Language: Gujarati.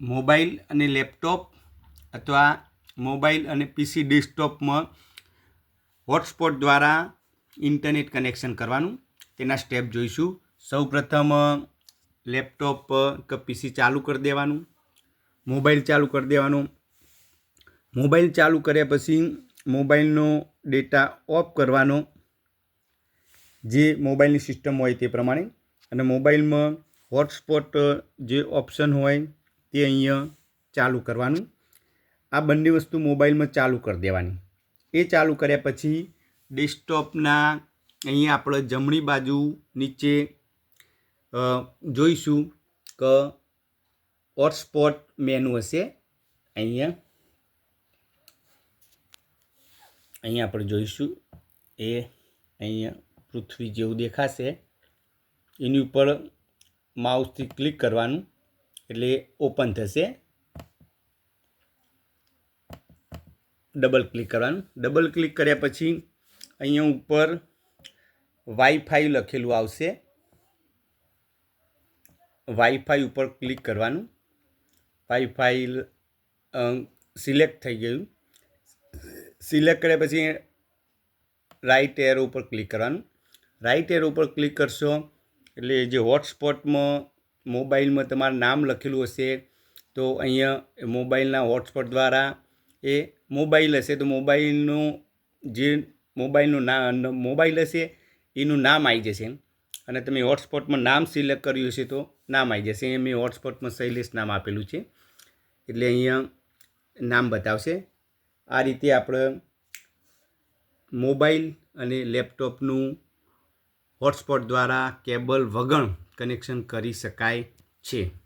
મોબાઈલ અને લેપટોપ અથવા મોબાઈલ અને પીસી ડેસ્કટોપમાં હોટસ્પોટ દ્વારા ઇન્ટરનેટ કનેક્શન કરવાનું. તેના સ્ટેપ જોઈશું. સૌપ્રથમ લેપટોપ કે પીસી ચાલુ કરી દેવાનું. મોબાઈલ ચાલુ કરી દેવાનું. મોબાઈલ ચાલુ કર્યા પછી મોબાઈલનો ડેટા ઓફ કરવાનો. જે મોબાઈલની સિસ્ટમ હોય તે પ્રમાણે. અને મોબાઈલમાં હોટસ્પોટ જે ઓપ્શન હોય તે અહીંયા ચાલુ કરવાનું. આ બંને વસ્તુ મોબાઈલમાં ચાલુ કરી દેવાની. એ ચાલુ કર્યા પછી ડેસ્કટોપના અહીંયા આપણે જમણી બાજુ નીચે જોઈશું કે હોટસ્પોટ મેનુ હશે. અહીંયા અહીંયા આપણે જોઈશું. એ અહીંયા પૃથ્વી જેવું દેખાશે. એની ઉપર માઉસથી ક્લિક કરવાનું. એટલે ઓપન થશે. ડબલ ક્લિક કરવાનું. ડબલ ક્લિક કર્યા પછી અહીંયા ઉપર વાઈફાઈ લખેલું આવશે. વાઈફાઈ ઉપર ક્લિક કરવાનું. વાઈફાઈ સિલેક્ટ થઈ ગયું. સિલેક્ટ કર્યા પછી રાઈટ એરો ઉપર ક્લિક કરવાનું. રાઈટ એરો ઉપર ક્લિક કરશો એટલે જે હોટસ્પોટમાં મોબાઈલમાં તમારું નામ લખેલું હશે, તો અહીંયા મોબાઈલના હોટસ્પોટ દ્વારા એ મોબાઈલ હશે, તો મોબાઈલનું જે મોબાઈલનું ના મોબાઈલ હશે, એનું નામ આવી જશે અને તમે હોટસ્પોટમાં નામ સિલેક્ટ કર્યું હશે, તો નામ આવી જશે. અહીંયા મેં હોટસ્પોટમાં શૈલેષ નામ આપેલું છે. એટલે અહીંયા નામ બતાવશે. આ રીતે આપણે મોબાઈલ અને લેપટોપનું હોટસ્પોટ દ્વારા કેબલ વગર કનેક્શન કરી શકાય છે.